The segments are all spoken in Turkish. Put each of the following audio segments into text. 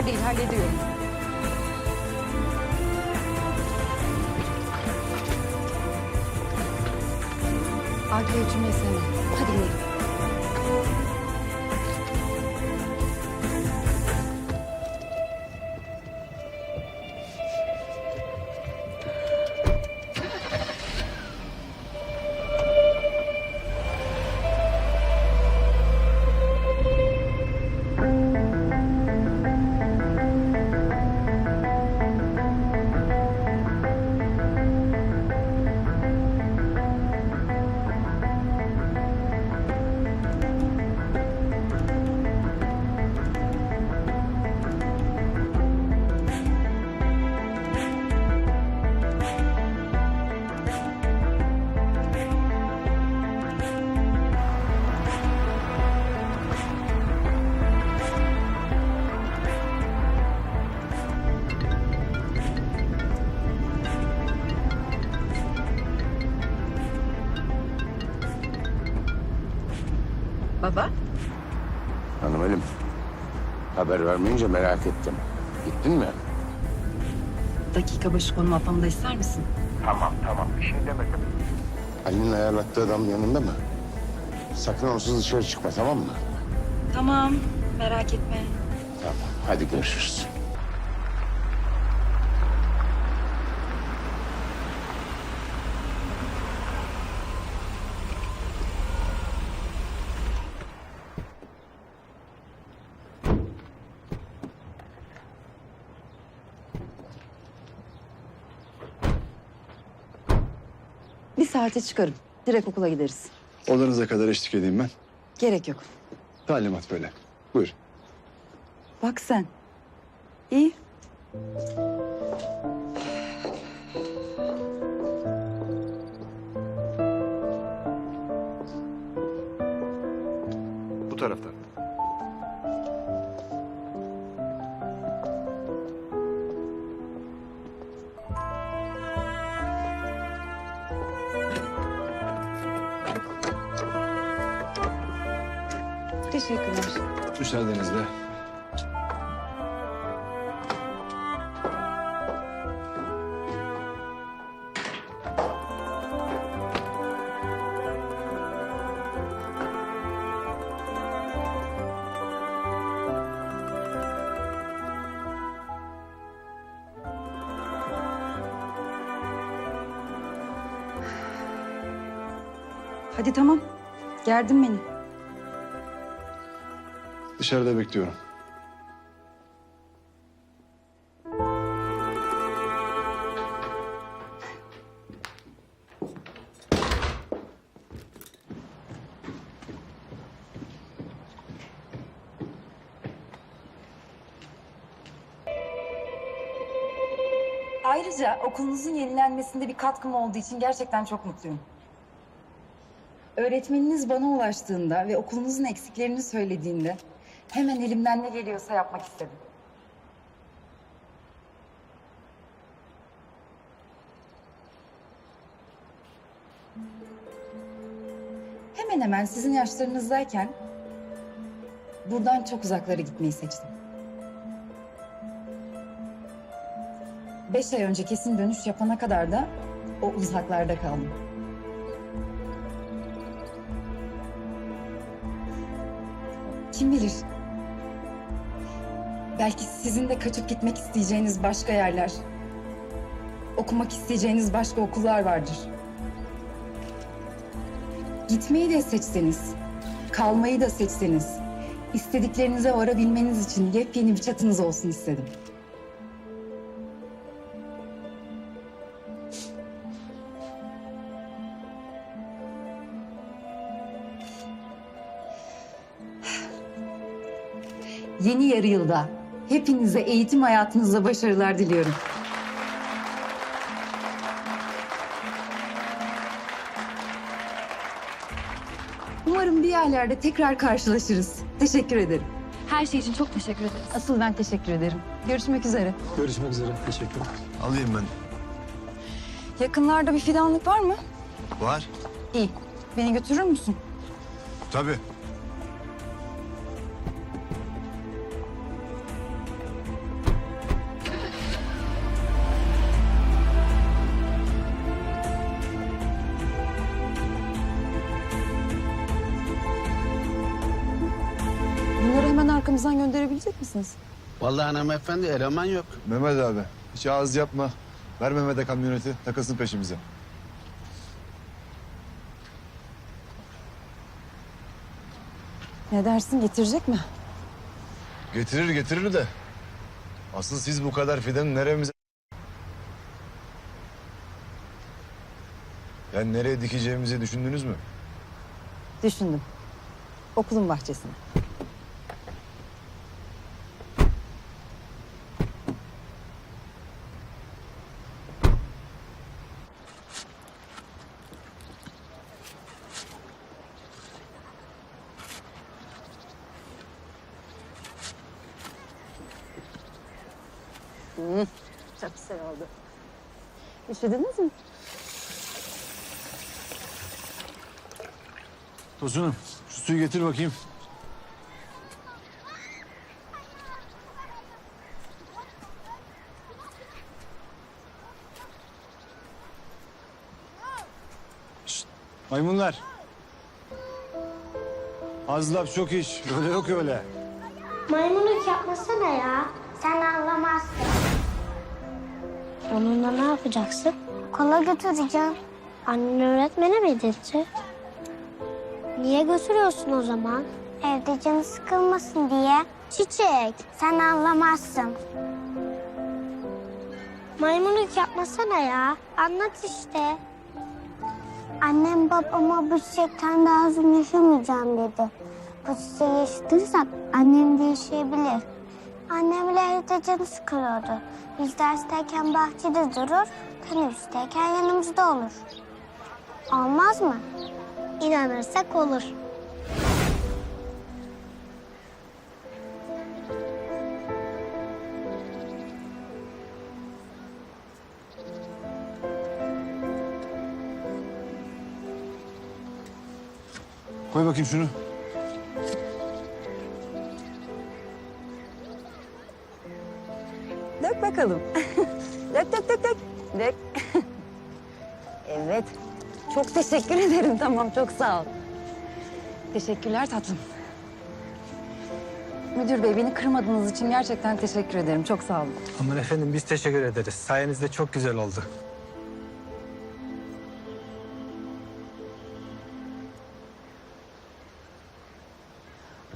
hallediyorum. Arkaya uçurmayı sevmem. Hadi gidelim. Haber vermeyince merak ettim. Gittin mi? Dakika başı konum atmamı da ister misin? Tamam tamam bir şey demedim. Ali'nin ayarlattığı adam yanında mı? Sakın onsuz dışarı çıkma tamam mı? Tamam, merak etme. Tamam hadi görüşürüz. Saate çıkarım. Direkt okula gideriz. Odanıza kadar eşlik edeyim ben. Gerek yok. Talimat böyle. Buyur. Bak sen. İyi. Teşekkürler. Müsaadenizle. Hadi tamam. Gerdin beni. Dışarıda bekliyorum. Ayrıca okulunuzun yenilenmesinde bir katkım olduğu için gerçekten çok mutluyum. Öğretmeniniz bana ulaştığında ve okulunuzun eksiklerini söylediğinde hemen elimden ne geliyorsa yapmak istedim. Hemen hemen sizin yaşlarınızdayken buradan çok uzaklara gitmeyi seçtim. Beş ay önce kesin dönüş yapana kadar da o uzaklarda kaldım. Kim bilir? Belki sizin de kaçıp gitmek isteyeceğiniz başka yerler, okumak isteyeceğiniz başka okullar vardır. Gitmeyi de seçseniz, kalmayı da seçseniz, istediklerinize varabilmeniz için yepyeni bir çatınız olsun istedim. Yeni yarı yılda hepinize eğitim hayatınızda başarılar diliyorum. Umarım bir yerlerde tekrar karşılaşırız. Teşekkür ederim. Her şey için çok teşekkür ederiz. Asıl ben teşekkür ederim. Görüşmek üzere. Görüşmek üzere. Teşekkürler. Alayım ben. Yakınlarda bir fidanlık var mı? Var. İyi. Beni götürür müsün? Tabii. Misiniz? Vallahi hanımefendi eleman yok. Mehmet abi hiç ağız yapma. Ver Mehmet'e kamyoneti takılsın peşimize. Ne dersin getirecek mi? Getirir getirir de. Asıl siz bu kadar fidanı neremize... Yani nereye dikeceğimizi düşündünüz mü? Düşündüm. Okulun bahçesine. Hmm, çok güzel oldu. Üşüdünüz mü? Tosunum şu suyu getir bakayım. Şşt, maymunlar. Az laf çok iş. Öyle yok öyle. Maymunluk yapmasana ya. Sen anlamazsın. Onunla ne yapacaksın? Okula götüreceğim. Annen öğretmene mi dedi? Niye götürüyorsun o zaman? Evde canı sıkılmasın diye. Çiçek, sen anlamazsın. Maymunluk yapmasana ya. Anlat işte. Annem babama bu çiçekten daha uzun yaşamayacağım dedi. Bu çiçeği yaşatırsak annem de yaşayabilir. Annemle evde canı sıkılıyordu. Biz dersteyken bahçede durur, teneffüsteyken yanımızda olur. Olmaz mı? İnanırsak olur. Koy bakayım şunu. Bakalım. dök dök dök dök. Dök. evet. Çok teşekkür ederim. Tamam çok sağ ol. Teşekkürler tatlım. Müdür bey beni kırmadığınız için gerçekten teşekkür ederim. Çok sağ olun. Aman efendim biz teşekkür ederiz. Sayenizde çok güzel oldu.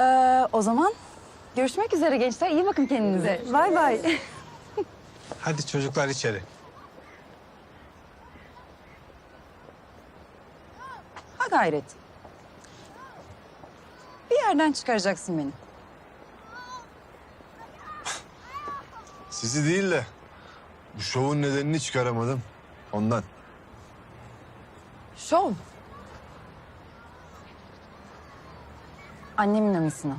Ee, o zaman görüşmek üzere gençler. İyi bakın kendinize. Bay bay. Hadi çocuklar içeri. Ha gayret. Bir yerden çıkaracaksın beni. Sizi değil de bu şovun nedenini çıkaramadım. Ondan. Şov. Annemin anısına.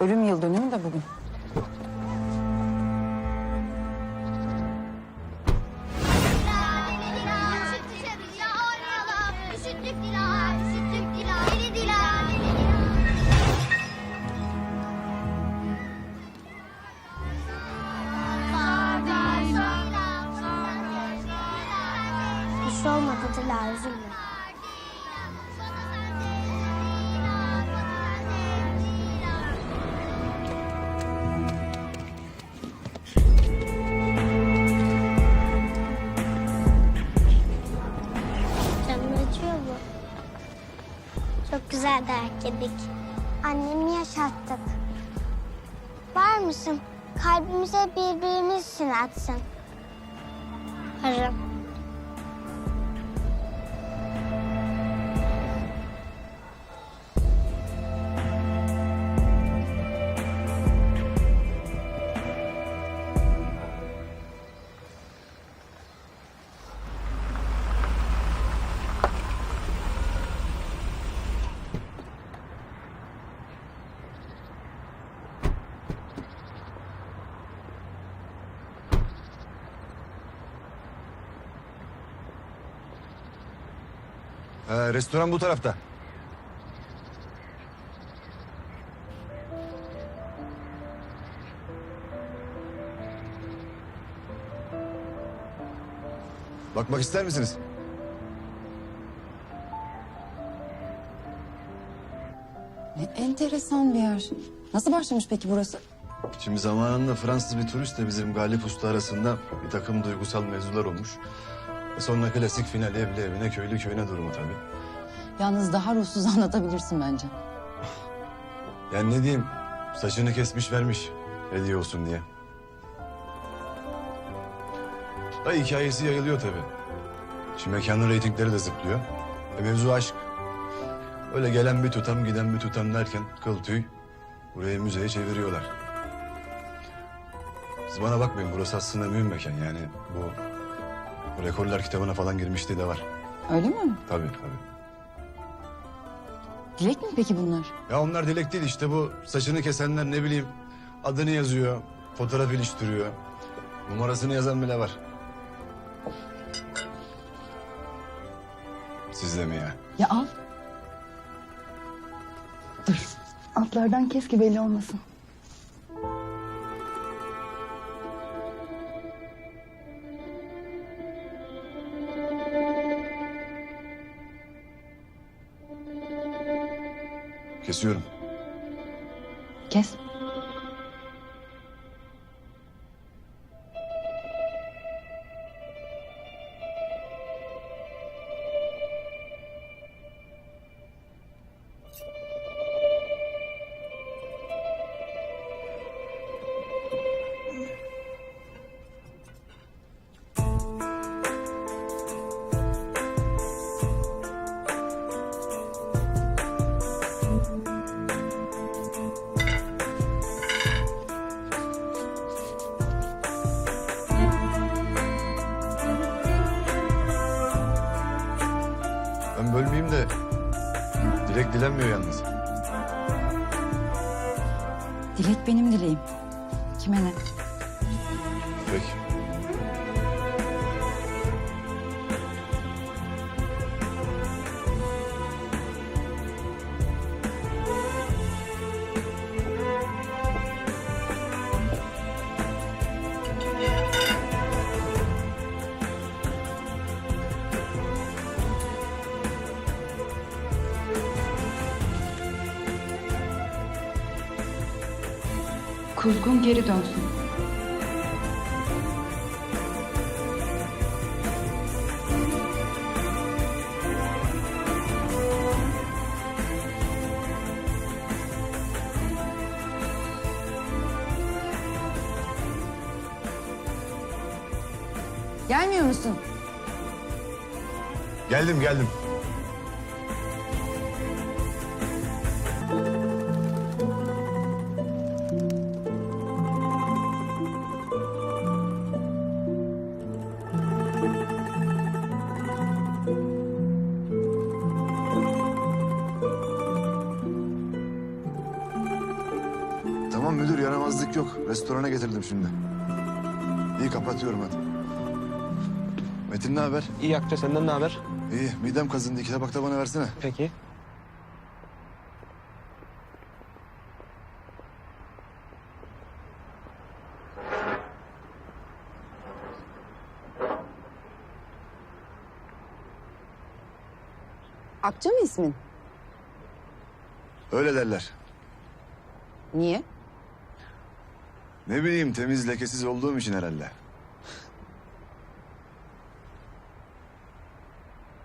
Ölüm yıl dönümü de bugün. Yedik. Annemi yaşattık. Var mısın? Kalbimize birbirimiz için atsın. Ee, restoran bu tarafta. Bakmak ister misiniz? Ne enteresan bir yer. Nasıl başlamış peki burası? Şimdi zamanında Fransız bir turistle bizim Galip Usta arasında bir takım duygusal mevzular olmuş. Sonra klasik final evli evine köylü köyüne durumu tabii. Yalnız daha ruhsuz anlatabilirsin bence. Yani ne diyeyim saçını kesmiş vermiş hediye olsun diye. Ha hikayesi yayılıyor tabii. Şimdi mekanın reytingleri de zıplıyor. E mevzu aşk. Öyle gelen bir tutam giden bir tutam derken kıl tüy burayı müzeye çeviriyorlar. Siz bana bakmayın burası aslında mühim mekan yani bu rekorlar kitabına falan girmişliği de var. Öyle mi? Tabii tabii. Dilek mi peki bunlar? Ya onlar dilek değil işte bu saçını kesenler ne bileyim adını yazıyor, fotoğraf iliştiriyor. Numarasını yazan bile var. Sizde mi ya? Ya al. Dur. Altlardan kes ki belli olmasın. Kesiyorum. Kes. Ben bölmeyeyim de dilek dilenmiyor yalnız. Dilek benim dileğim. Kime ne? Peki. Geri dönsün. Gelmiyor musun? Geldim geldim. Şimdi. İyi kapatıyorum hadi. Metin ne haber? İyi Akça senden ne haber? İyi midem kazındı. İki tabak da bana versene. Peki. Akça mı ismin? Öyle derler. Niye? Ne bileyim temiz lekesiz olduğum için herhalde.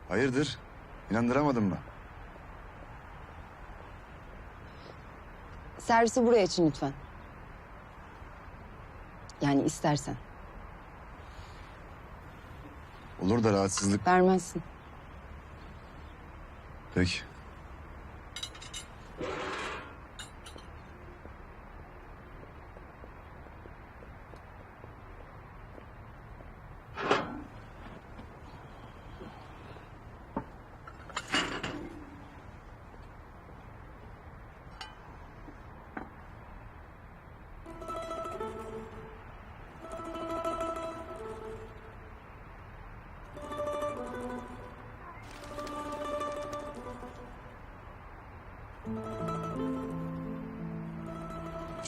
Hayırdır? İnandıramadın mı? Servisi buraya açın lütfen. Yani istersen. Olur da rahatsızlık. Vermezsin. Peki.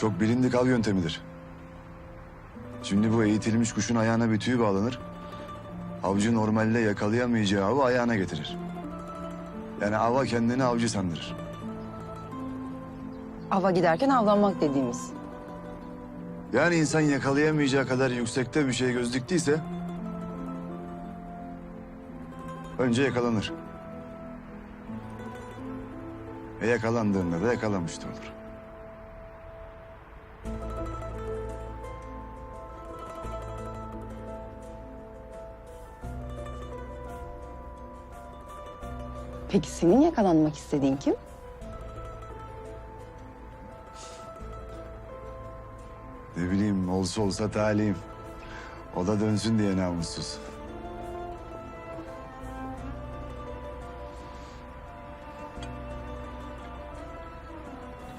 Çok bilindik av yöntemidir. Şimdi bu eğitilmiş kuşun ayağına bir tüy bağlanır. Avcı normalde yakalayamayacağı avı ayağına getirir. Yani ava kendini avcı sandırır. Ava giderken avlanmak dediğimiz. Yani insan yakalayamayacağı kadar yüksekte bir şey göz diktiyse... ...önce yakalanır. Ve yakalandığında da yakalamış da olur. Peki senin yakalanmak istediğin kim? Ne bileyim olsa olsa talihim. O da dönsün diye namussuz.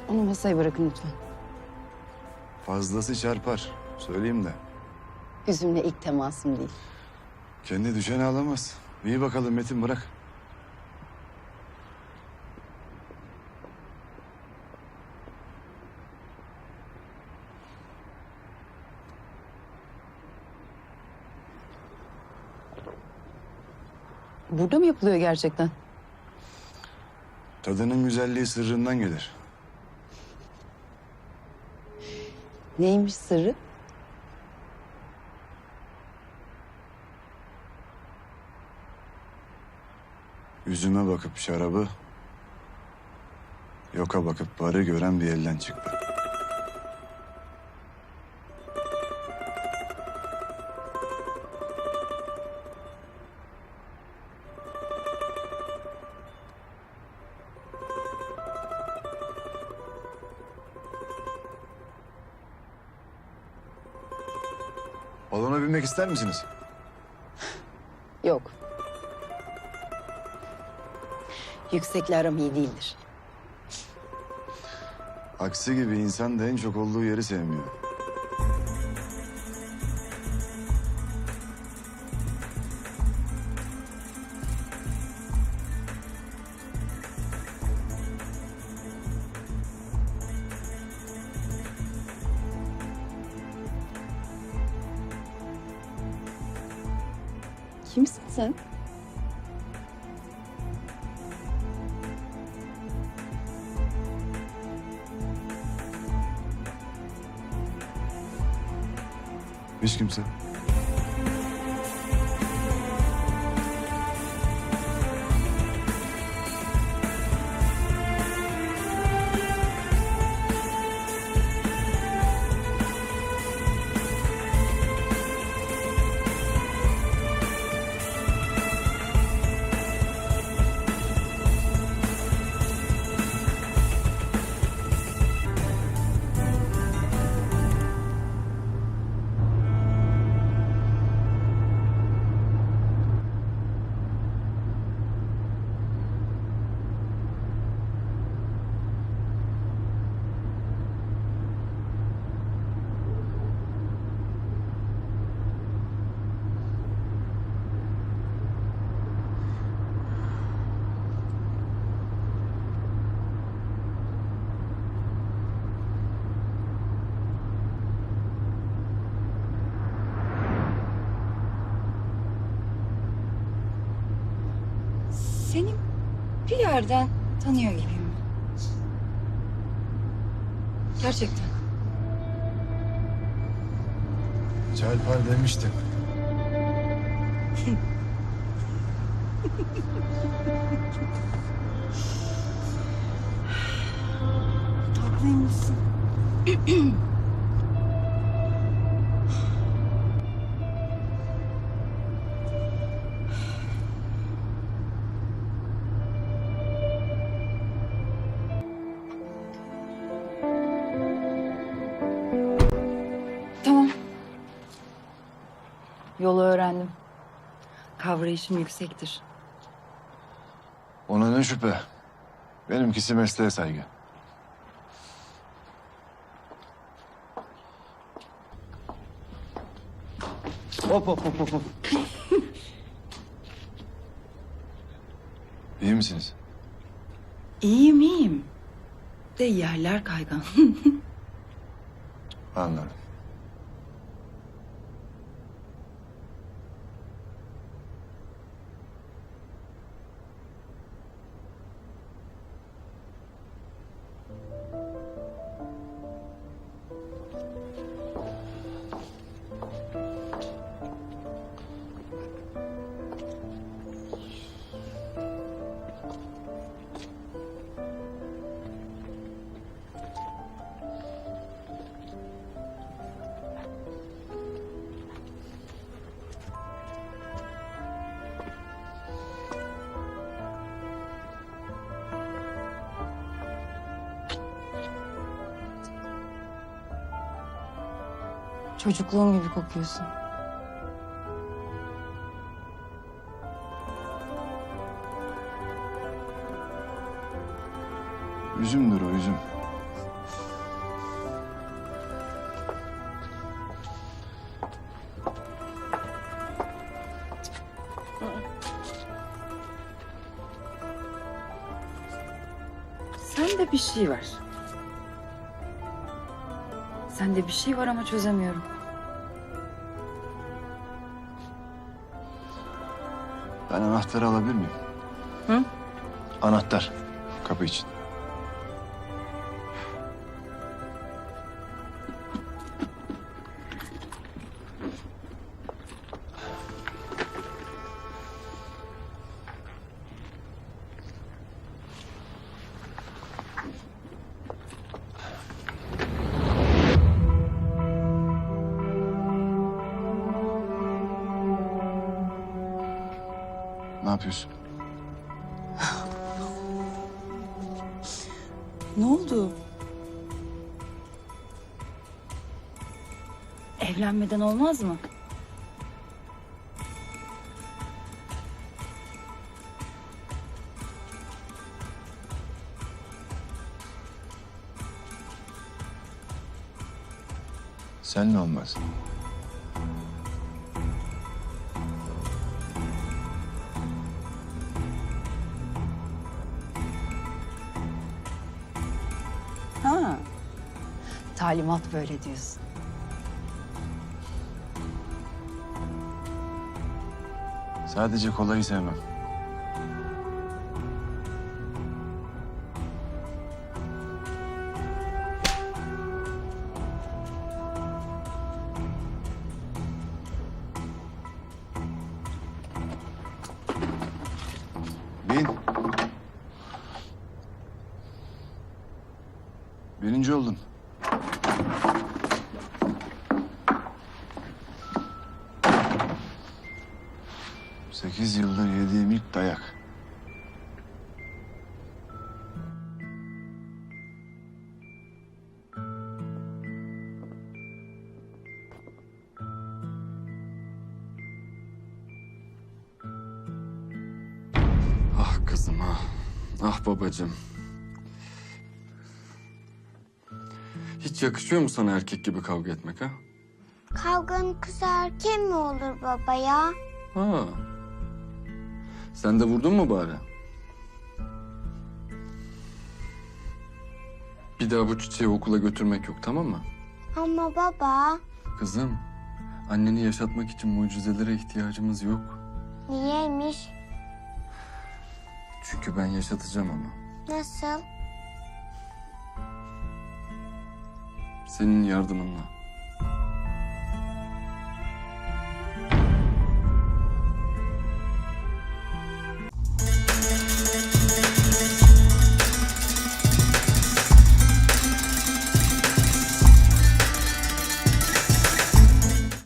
Onu masaya bırakın lütfen. Fazlası çarpar. Söyleyeyim de. Üzümle ilk temasım değil. Kendi düşeni alamaz. İyi bakalım Metin bırak. Burada mı yapılıyor gerçekten? Tadının güzelliği sırrından gelir. Neymiş sırrı? Yüzüme bakıp şarabı, yoka bakıp barı gören bir elden çıktı. Balona binmek ister misiniz? Yok. Yüksekle aram iyi değildir. Aksi gibi insan da en çok olduğu yeri sevmiyor. Seni bir yerden tanıyor gibiyim. Gerçekten. Çarpar demiştim. Haklıymışsın. Yolu öğrendim. Kavrayışım yüksektir. Ona ne şüphe. Benimkisi mesleğe saygı. Hop hop hop hop. hop. İyi misiniz? İyiyim iyiyim. De yerler kaygan. Anladım. Çocukluğum gibi kokuyorsun. Üzümdür o üzüm. Sende bir şey var. Sende bir şey var ama çözemiyorum. Ben anahtarı alabilir miyim? Hı? Anahtar. Kapı için. Ne yapıyorsun? Ne oldu? Evlenmeden olmaz mı? Senle olmaz. Talimat böyle diyorsun. Sadece kolayı sevmem. Sekiz yıldır yediğim ilk dayak. Ah kızım ah. Ah babacığım. Hiç yakışıyor mu sana erkek gibi kavga etmek ha? Kavganın kızı erkeği mi olur baba ya? Ha. Sen de vurdun mu bari? Bir daha bu çiçeği okula götürmek yok tamam mı? Ama baba Kızım, anneni yaşatmak için mucizelere ihtiyacımız yok. niyeymiş? Çünkü ben yaşatacağım ama. Nasıl? Senin yardımınla.